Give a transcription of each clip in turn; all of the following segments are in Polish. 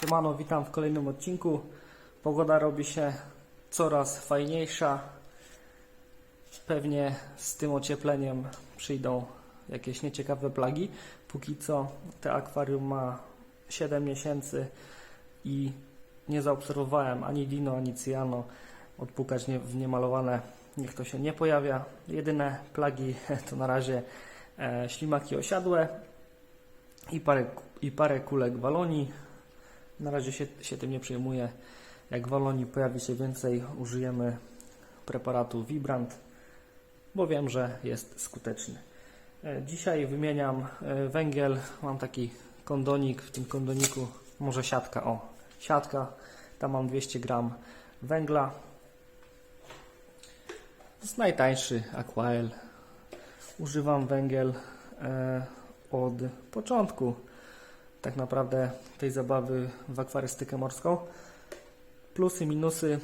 Siemano, witam w kolejnym odcinku. Pogoda robi się coraz fajniejsza. Pewnie z tym ociepleniem przyjdą jakieś nieciekawe plagi. Póki co te akwarium ma 7 miesięcy i nie zaobserwowałem ani dino, ani cyjano. Odpukać nie, w niemalowane niech to się nie pojawia. Jedyne plagi to na razie e, ślimaki osiadłe i parę, i parę kulek walonii. Na razie się, się tym nie przejmuję. Jak walonii pojawi się więcej, użyjemy preparatu Vibrant, bo wiem, że jest skuteczny. E, Dzisiaj wymieniam e, węgiel. Mam taki kondonik. W tym kondoniku może siatka. O, siatka. Tam mam 200 gram węgla. Jest najtańszy Aquael. Używam węgiel e, od początku tak naprawdę tej zabawy w akwarystykę morską. Plusy, minusy.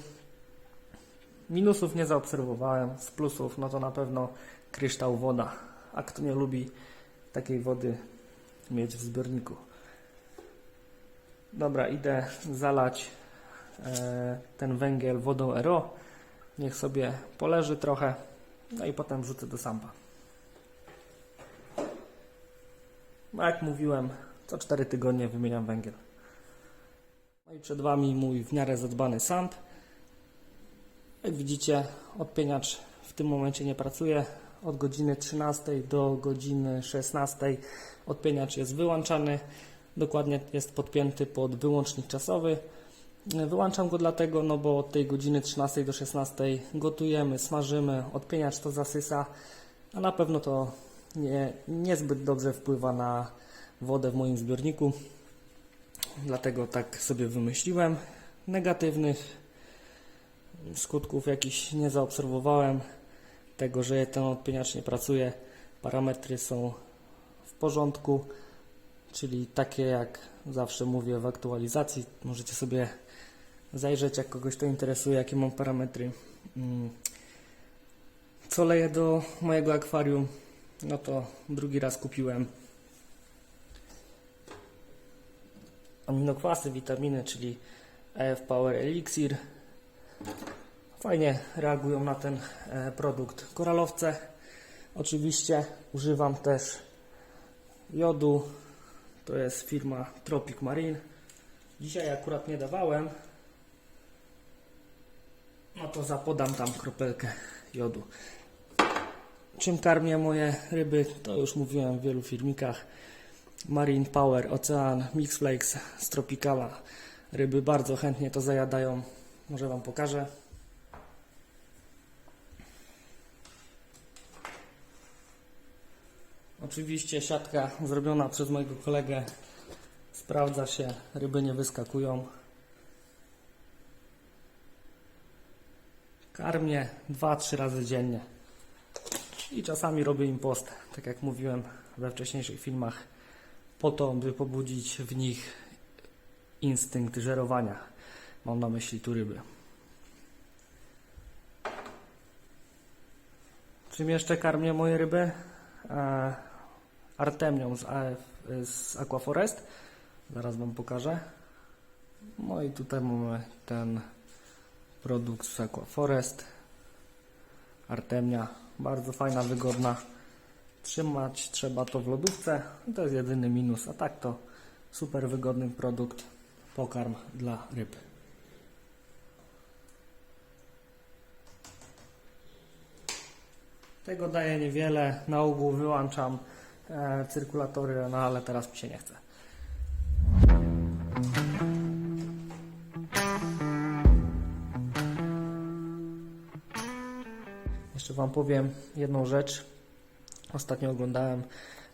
Minusów nie zaobserwowałem. Z plusów no to na pewno kryształ woda. A kto nie lubi takiej wody mieć w zbiorniku. Dobra, idę zalać e, ten węgiel wodą RO. Niech sobie poleży trochę. No i potem wrzucę do sampa. No jak mówiłem, co 4 tygodnie wymieniam węgiel. No i przed Wami mój w miarę zadbany samp. Jak widzicie, odpieniacz w tym momencie nie pracuje. Od godziny 13 do godziny 16 odpieniacz jest wyłączany. Dokładnie jest podpięty pod wyłącznik czasowy. Wyłączam go dlatego, no bo od tej godziny 13 do 16 gotujemy, smażymy, odpieniacz to zasysa, a na pewno to nie, niezbyt dobrze wpływa na wodę w moim zbiorniku. Dlatego tak sobie wymyśliłem. Negatywnych skutków jakichś nie zaobserwowałem. Tego, że ten odpieniacz nie pracuje. Parametry są w porządku, czyli takie jak zawsze mówię w aktualizacji. Możecie sobie zajrzeć, jak kogoś to interesuje, jakie mam parametry. Mm. Co leję do mojego akwarium? No to drugi raz kupiłem aminokwasy, witaminy, czyli EF Power Elixir. Fajnie reagują na ten e, produkt koralowce. Oczywiście używam też jodu. To jest firma Tropic Marine. Dzisiaj akurat nie dawałem. No to zapodam tam kropelkę jodu. Czym karmię moje ryby, to już mówiłem w wielu filmikach. Marine Power, Ocean, Mix Flakes z Tropicala. Ryby bardzo chętnie to zajadają. Może Wam pokażę. Oczywiście siatka zrobiona przez mojego kolegę sprawdza się, ryby nie wyskakują. Karmię 2-3 razy dziennie. I czasami robię im post, tak jak mówiłem we wcześniejszych filmach, po to, by pobudzić w nich instynkt żerowania. Mam na myśli tu ryby. Czym jeszcze karmię moje ryby? E, Artemią z, AF, z Aquaforest. Zaraz Wam pokażę. No i tutaj mamy ten produkt z Aquaforest. Artemia. Bardzo fajna, wygodna. Trzymać trzeba to w lodówce. To jest jedyny minus, a tak to super wygodny produkt. Pokarm dla ryb. Tego daję niewiele. Na ogół wyłączam e, cyrkulatory, no ale teraz mi się nie chce. Jeszcze Wam powiem jedną rzecz. Ostatnio oglądałem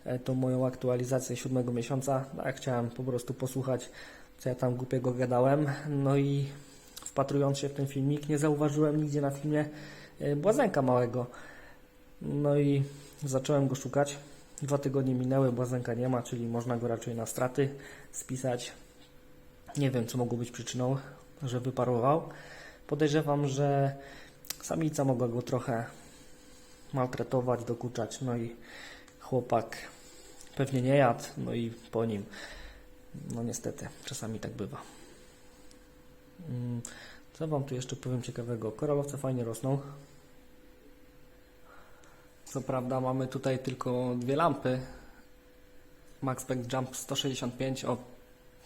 e, tą moją aktualizację siódmego miesiąca. A chciałem po prostu posłuchać, co ja tam głupiego gadałem. No i wpatrując się w ten filmik, nie zauważyłem nigdzie na filmie e, błazenka małego. No i zacząłem go szukać. Dwa tygodnie minęły, błazenka nie ma, czyli można go raczej na straty spisać. Nie wiem, co mogło być przyczyną, że wyparował. Podejrzewam, że samica mogła go trochę maltretować, dokuczać. No i chłopak pewnie nie jadł, no i po nim No niestety, czasami tak bywa. Mm, Co Wam tu jeszcze powiem ciekawego? Koralowce fajnie rosną. Co prawda mamy tutaj tylko dwie lampy. MaxPack Jump 165 o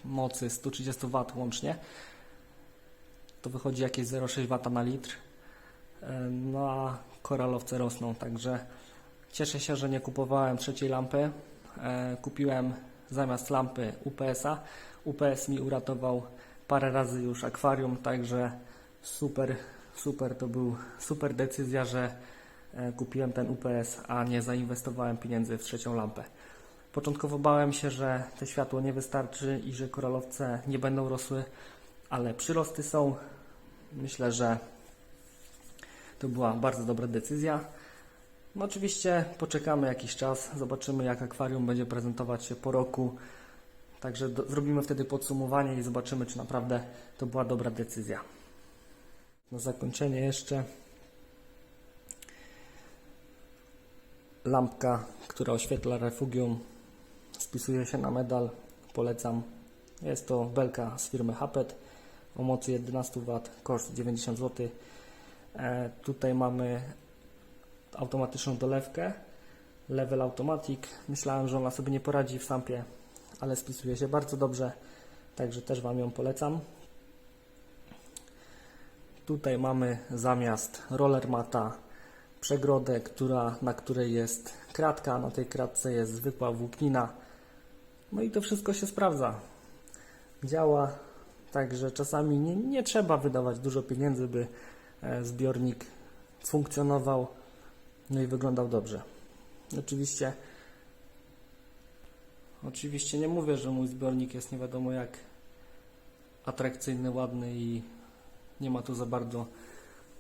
mocy 130 W łącznie. To wychodzi jakieś 0,6 W na litr. No a koralowce rosną, także cieszę się, że nie kupowałem trzeciej lampy. E, Kupiłem zamiast lampy UPS-a. UPS mi uratował parę razy już akwarium, także super, super to był super decyzja, że e, kupiłem ten UPS, a nie zainwestowałem pieniędzy w trzecią lampę. Początkowo bałem się, że to światło nie wystarczy i że koralowce nie będą rosły, ale przyrosty są. Myślę, że to była bardzo dobra decyzja. No oczywiście poczekamy jakiś czas, zobaczymy jak akwarium będzie prezentować się po roku. Także do, zrobimy wtedy podsumowanie i zobaczymy, czy naprawdę to była dobra decyzja. Na zakończenie jeszcze lampka, która oświetla refugium, spisuje się na medal. Polecam. Jest to belka z firmy Hapet o mocy 11 W, koszt 90 zł. E, tutaj mamy automatyczną dolewkę Level Automatic. Myślałem, że ona sobie nie poradzi w sampie, ale spisuje się bardzo dobrze, także też Wam ją polecam. Tutaj mamy zamiast roller mata przegrodę, która, na której jest kratka, na tej kratce jest zwykła włóknina. No i to wszystko się sprawdza. Działa, także czasami nie, nie trzeba wydawać dużo pieniędzy, by zbiornik funkcjonował no i wyglądał dobrze. Oczywiście oczywiście nie mówię, że mój zbiornik jest nie wiadomo jak atrakcyjny, ładny i nie ma tu za bardzo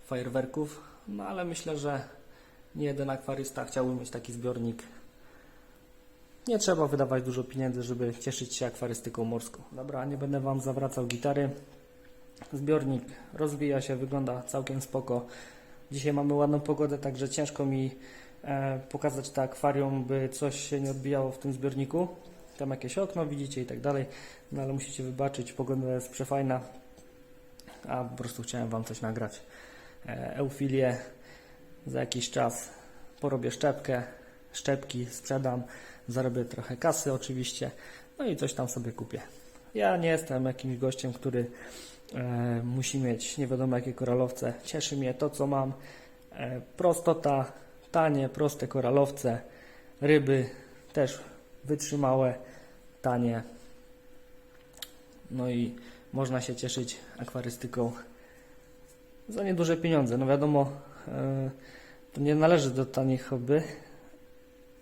fajerwerków, no ale myślę, że nie jeden akwarysta chciałby mieć taki zbiornik. Nie trzeba wydawać dużo pieniędzy, żeby cieszyć się akwarystyką morską. Dobra, nie będę Wam zawracał gitary. Zbiornik rozwija się, wygląda całkiem spoko. Dzisiaj mamy ładną pogodę, także ciężko mi e, pokazać to akwarium, by coś się nie odbijało w tym zbiorniku. Tam jakieś okno widzicie i tak dalej, no ale musicie wybaczyć, pogoda jest przefajna, a po prostu chciałem Wam coś nagrać. E, eufilię za jakiś czas porobię szczepkę, szczepki sprzedam, zarobię trochę kasy oczywiście, no i coś tam sobie kupię. Ja nie jestem jakimś gościem, który e, musi mieć nie wiadomo jakie koralowce. Cieszy mnie to, co mam. E, prostota, tanie, proste koralowce, ryby też wytrzymałe, tanie. No i można się cieszyć akwarystyką za nieduże pieniądze. No wiadomo, e, to nie należy do tanich hobby,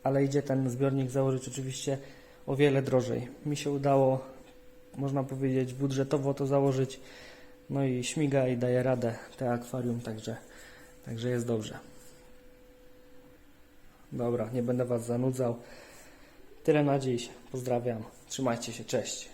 ale idzie ten zbiornik założyć oczywiście o wiele drożej. Mi się udało, można powiedzieć, budżetowo to założyć. No i śmiga i daje radę te akwarium, także, także jest dobrze. Dobra, nie będę Was zanudzał. Tyle na dziś. Pozdrawiam. Trzymajcie się. Cześć.